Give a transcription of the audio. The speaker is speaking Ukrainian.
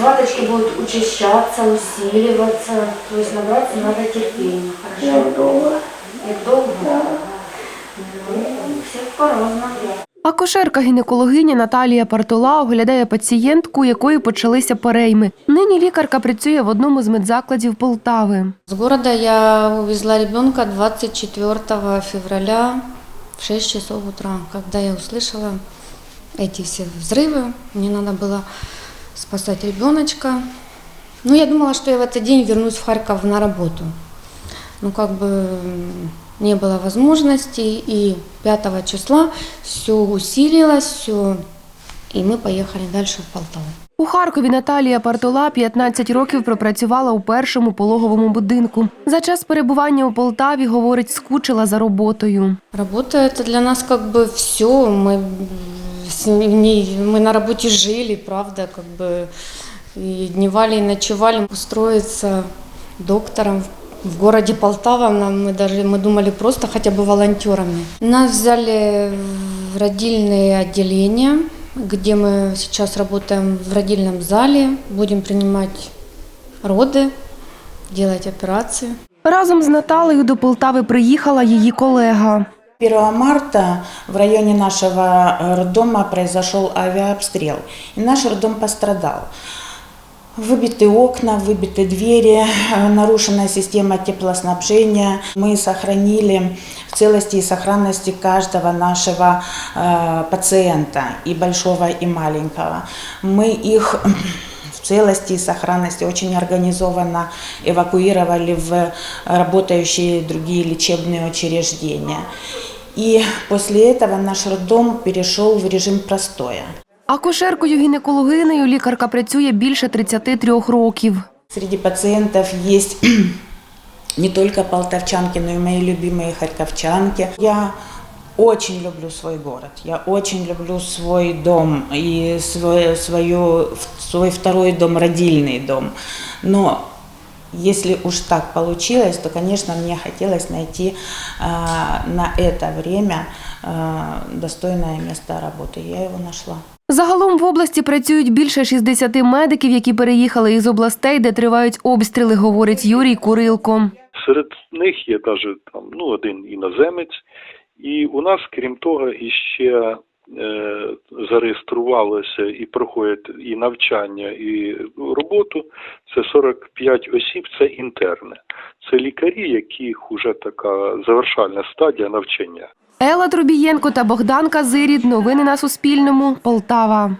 Схваточки будут учащаться, усиливаться. То есть набраться надо терпения. Хорошо? Як довго? Як довго? Ну, всіх по-разному. Акушерка-гінекологиня Наталія Партула оглядає пацієнтку, у якої почалися перейми. Нині лікарка працює в одному з медзакладів Полтави. С города я увезла ребенка 24 февраля в 6 часов утра, когда я услышала эти все взрывы. Мне надо было спасать ребеночка. Ну, я думала, что я в этот день вернусь в Харьков на работу. Ну, как бы не было возможности, и 5 числа все усилилось, все, и мы поехали дальше в Полтаву. У Харкові Наталія Партула 15 років пропрацювала у першому пологовому будинку. За час перебування у Полтаві, говорить, скучила за роботою. Работа это для нас как бы все. Мы, с ней- мы на работе жили, правда, как бы и дневали, и ночевали. Устроиться доктором в городе Полтава нам мы даже мы думали просто хотя бы волонтерами. Нас взяли в родильное отделение, где мы сейчас работаем в родильном зале, будем принимать роды, делать операции. Разом з Наталею до Полтави приїхала її колега. 1 марта в районе нашего э, роддома произошел авиаобстрел, и наш роддом пострадал. Выбиты окна, выбиты двери, э, нарушена система теплоснабжения. Мы сохранили в целости и сохранности каждого нашего э, пациента, и большого, и маленького. Мы их в целости и сохранности очень организованно эвакуировали в работающие другие лечебные учреждения. И после этого наш роддом перешел в режим простоя. Акушеркою-гінекологинею лікарка працює більше 33 років. Серед пацієнтів є не тільки полтавчанки, но й мої любимі харківчанки. Я очень люблю свой город, я очень люблю свой дом и свой, свою, свой второй дом, родильный дом. Но если уж так получилось, то, конечно, мне хотелось найти а, на это время а, достойное место работы. Я его нашла. Загалом в області працюють більше 60 медиків, які переїхали із областей, де тривають обстріли, говорить Юрій Курилко. Серед них є навіть там ну один іноземець, і у нас, крім того, іще зареєструвалося і проходять і навчання, і роботу. Це 45 осіб, це інтерни. Це лікарі, яких уже така завершальна стадія навчання. Ела Трубієнко та Богдан Казирід. Новини на Суспільному. Полтава.